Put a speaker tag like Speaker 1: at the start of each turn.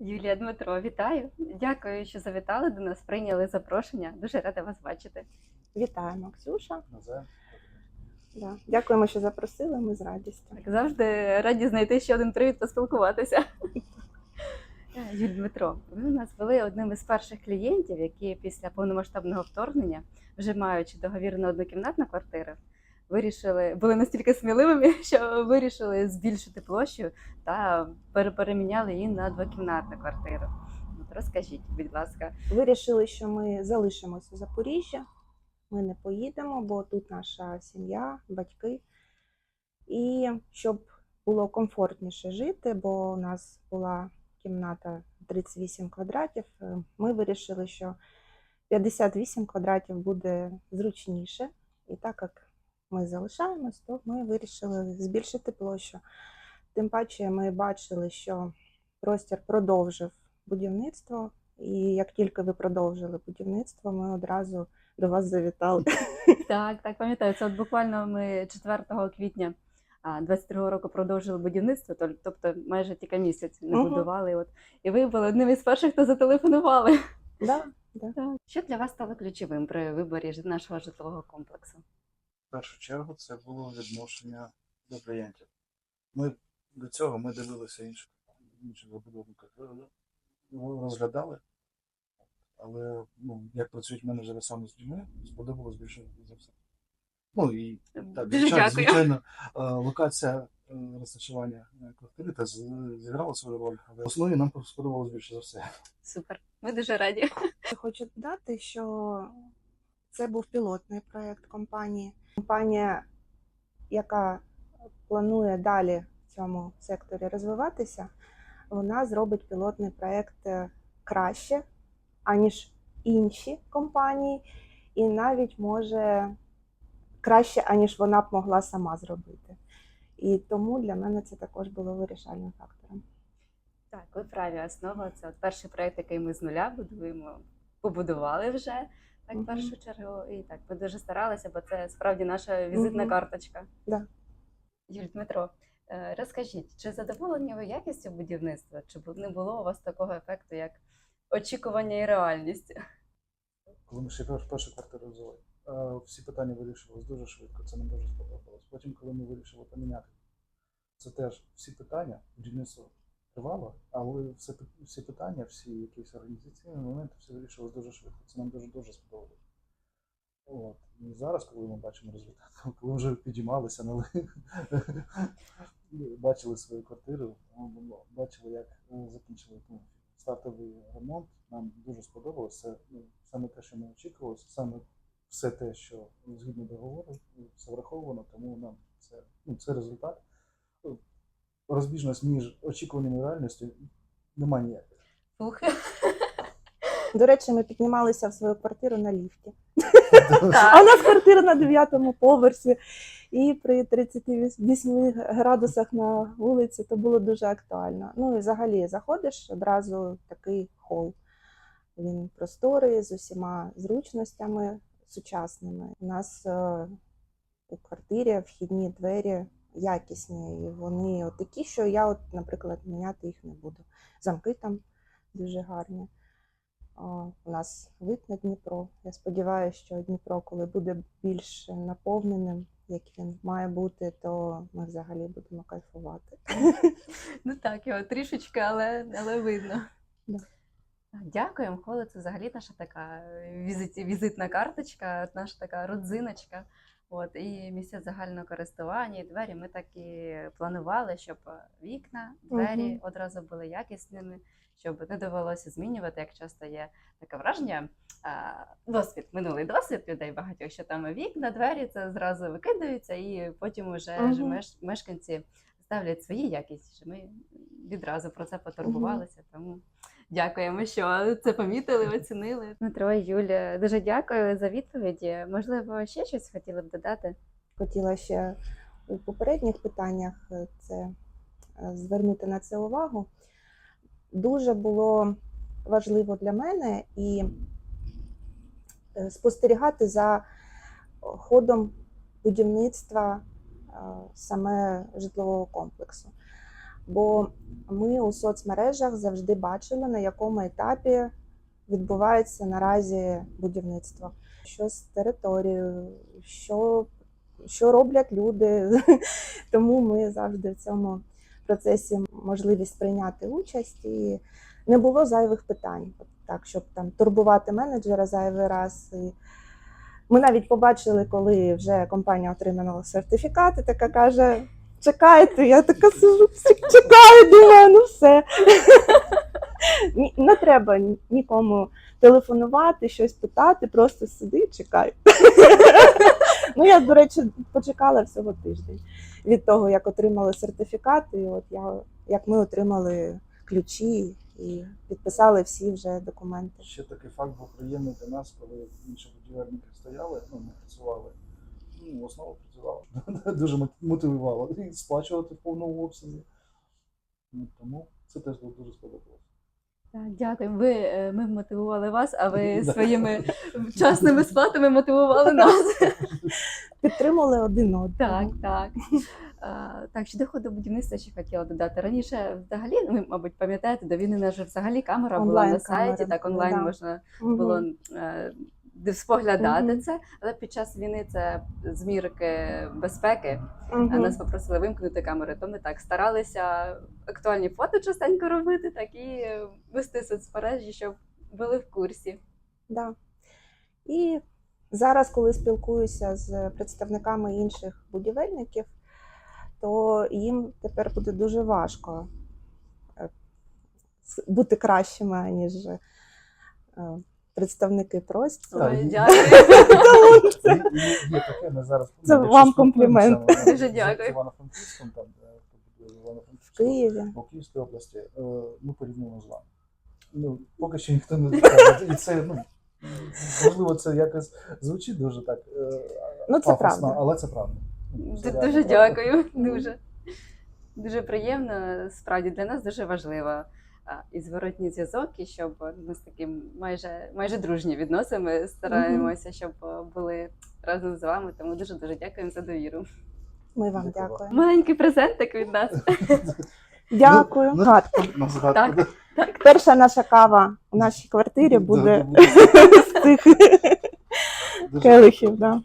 Speaker 1: Юлія Дмитро, вітаю! Дякую, що завітали до нас, прийняли запрошення. Дуже рада вас бачити.
Speaker 2: Вітаємо, Ксюша. Да. Дякуємо, що запросили. Ми з радістю.
Speaker 1: Так, завжди раді знайти ще один привід поспілкуватися. Е, Юль Дмитро, ви у нас були одним із перших клієнтів, які після повномасштабного вторгнення, вже маючи договір на однокімнатну квартиру, вирішили були настільки сміливими, що вирішили збільшити площу та пере- переміняли її на двокімнатну квартиру. От розкажіть, будь ласка,
Speaker 2: Вирішили, що ми залишимося у Запоріжжя. Ми не поїдемо, бо тут наша сім'я, батьки. І щоб було комфортніше жити, бо у нас була кімната 38 квадратів, е, ми вирішили, що 58 квадратів буде зручніше. І так як ми залишаємось, то ми вирішили збільшити площу. Тим паче ми бачили, що простір продовжив будівництво, і як тільки ви продовжили будівництво, ми одразу до вас завітали.
Speaker 1: Так, так, пам'ятаю. Це от буквально ми 4 квітня 22 року продовжили будівництво, тобто майже тільки місяць не
Speaker 2: Мгм.
Speaker 1: будували. От. І ви були одним із перших, хто зателефонували.
Speaker 2: Да?
Speaker 1: Так. Що для вас стало ключовим при виборі нашого житлового комплексу?
Speaker 3: В першу чергу це було відношення до клієнтів. Ми до цього ми дивилися інших інших забудовників, розглядали. Але ну, як працюють менеджери саме з людьми, сподобалось більше за все. Ну і так, звичайно, звичайно, е, локація е, розташування е, квартири з- зіграла свою роль, але в основі нам сподобалось більше за все.
Speaker 1: Супер. Ми дуже раді.
Speaker 2: Хочу додати, що це був пілотний проєкт компанії. Компанія, яка планує далі в цьому секторі розвиватися, вона зробить пілотний проєкт е, краще, аніж інші компанії, і навіть може краще, аніж вона б могла сама зробити. І тому для мене це також було вирішальним фактором.
Speaker 1: Так, ви праві. Основа це от перший проект, який ми з нуля будуємо, побудували вже. Так, в першу чергу. І так, ми дуже старалися, бо це справді наша візитна
Speaker 2: Мгм.
Speaker 1: карточка.
Speaker 2: Да.
Speaker 1: Юль Дмитро, е, розкажіть, чи задоволені ви якістю будівництва? Чи бу- не було у вас такого ефекту, як очікування і реальність?
Speaker 3: коли ми ще пер- першу квартиру взяли. е, Всі питання вирішувалися дуже швидко, це нам дуже сподобалось. Потім, коли ми вирішили поміняти, це теж всі питання, будівництво тривало, але все, всі питання, всі якісь організаційні моменти, все вирішилось дуже швидко. Це нам дуже дуже сподобалось. От. І зараз, коли ми бачимо результат, коли вже підіймалися, але бачили свою квартиру, ну, бачили, як е, закінчили ну, стартовий ремонт. Нам дуже сподобалося. Ну, саме те, що ми очікували, саме все те, що згідно договору, все враховано, тому нам це, ну, це результат. Розбіжність між очікуванням і реальністю немає ніякої.
Speaker 1: Фух.
Speaker 2: До речі, ми піднімалися в свою квартиру на ліфті. А у нас квартира на дев'ятому поверсі, і при 38 градусах на вулиці то було дуже актуально. Ну і взагалі заходиш одразу такий хол. Він просторий з усіма зручностями сучасними. У нас е, у квартирі вхідні двері якісні, і вони от такі, що я, от, наприклад, міняти їх не буду. Замки там дуже гарні. У нас вид на Дніпро. Я сподіваюся, що Дніпро, коли буде більш наповненим, як він має бути, то ми взагалі будемо кайфувати.
Speaker 1: Ну так, його трішечки, але, але видно.
Speaker 2: Да.
Speaker 1: Дякуємо, Холе. Це взагалі наша така візит, візитна карточка, наша така родзиночка. От, і місця загального користування, і двері ми так і планували, щоб вікна, двері
Speaker 2: Мгм.
Speaker 1: одразу були якісними, щоб не довелося змінювати, як часто є таке враження. а, Досвід, минулий досвід людей багатьох, що там вікна, двері це зразу викидаються, і потім уже ж меш- мешканці ставлять свої якість. Що ми відразу про це потурбувалися. Тому дякуємо, що це помітили, оцінили. Дмитро, Юля, дуже дякую за відповіді. Можливо, ще щось хотіли б додати?
Speaker 2: Хотіла ще у попередніх питаннях е, це е, звернути на це увагу. Дуже було важливо для мене і е, спостерігати за ходом будівництва саме житлового комплексу. Бо ми у соцмережах завжди бачили, на якому етапі відбувається наразі будівництво, що з територією, що, що роблять люди. Тому ми завжди в цьому процесі можливість прийняти участь і не було зайвих питань, так, щоб там турбувати менеджера зайвий раз. І ми навіть побачили, коли вже компанія отримала сертифікат, і така каже: чекайте, я така сижу, «Чек- чекаю, думаю, ну все. Не треба ні- нікому телефонувати, щось питати, просто сиди, чекай. Ну, я, до речі, почекала всього тиждень від того, як отримали сертифікат, і от я, як ми отримали ключі і підписали всі вже документи.
Speaker 3: Ще такий факт був приємний для нас, коли інші будівельники стояли, ну, ми працювали. Ну, основа працювала. Дуже мот- мотивувало і сплачувати в повному обсязі. Ну, тому це теж було дуже сподобалося.
Speaker 1: Так, дякую. Ви, е, ми мотивували вас, а ви своїми вчасними сплатами мотивували нас.
Speaker 2: Підтримали один одного.
Speaker 1: Так, так. А, Так, щодо ходу будівництва ще хотіла додати. Раніше взагалі, ви, мабуть, пам'ятаєте, до війни наша взагалі камера була на сайті, так онлайн
Speaker 2: да.
Speaker 1: можна було е, де споглядати це. Але під час війни це змірки безпеки.
Speaker 2: Мгм.
Speaker 1: А Нас попросили вимкнути камери, то ми так старалися актуальні фото частенько робити, так і е, вести соцмережі, щоб були в курсі.
Speaker 2: Да. І зараз, коли спілкуюся з представниками інших будівельників, то їм тепер буде дуже важко е, бути кращими, ніж е, представники прості.
Speaker 1: Ой, дякую.
Speaker 2: Це-
Speaker 3: Є, є, є таке, ми зараз
Speaker 2: Це вам комплімент.
Speaker 1: Дуже дякую.
Speaker 3: Івано-Франківськом, там, в
Speaker 2: Києві.
Speaker 3: у Київській області, е, ми порівнюємо з вами. Ну, поки що ніхто не. І це, ну, можливо, це якось звучить дуже так. е,
Speaker 2: Ну, це правда.
Speaker 3: але це правда. Ну,
Speaker 1: Дуже дякую. Дуже. Дуже приємно. Справді для нас дуже важливо і зворотній зв'язок, і щоб у нас такі майже майже дружні відносини. Стараємося, щоб були разом з вами. Тому дуже дуже дякуємо за довіру.
Speaker 2: Ми вам дякуємо.
Speaker 1: Маленький презентик від нас.
Speaker 2: Дякую.
Speaker 3: Ну,
Speaker 2: Гадко.
Speaker 3: На згадку.
Speaker 1: Так.
Speaker 2: Перша наша кава у нашій квартирі буде
Speaker 3: Да,
Speaker 2: з цих
Speaker 3: Дуже
Speaker 2: келихів. Да.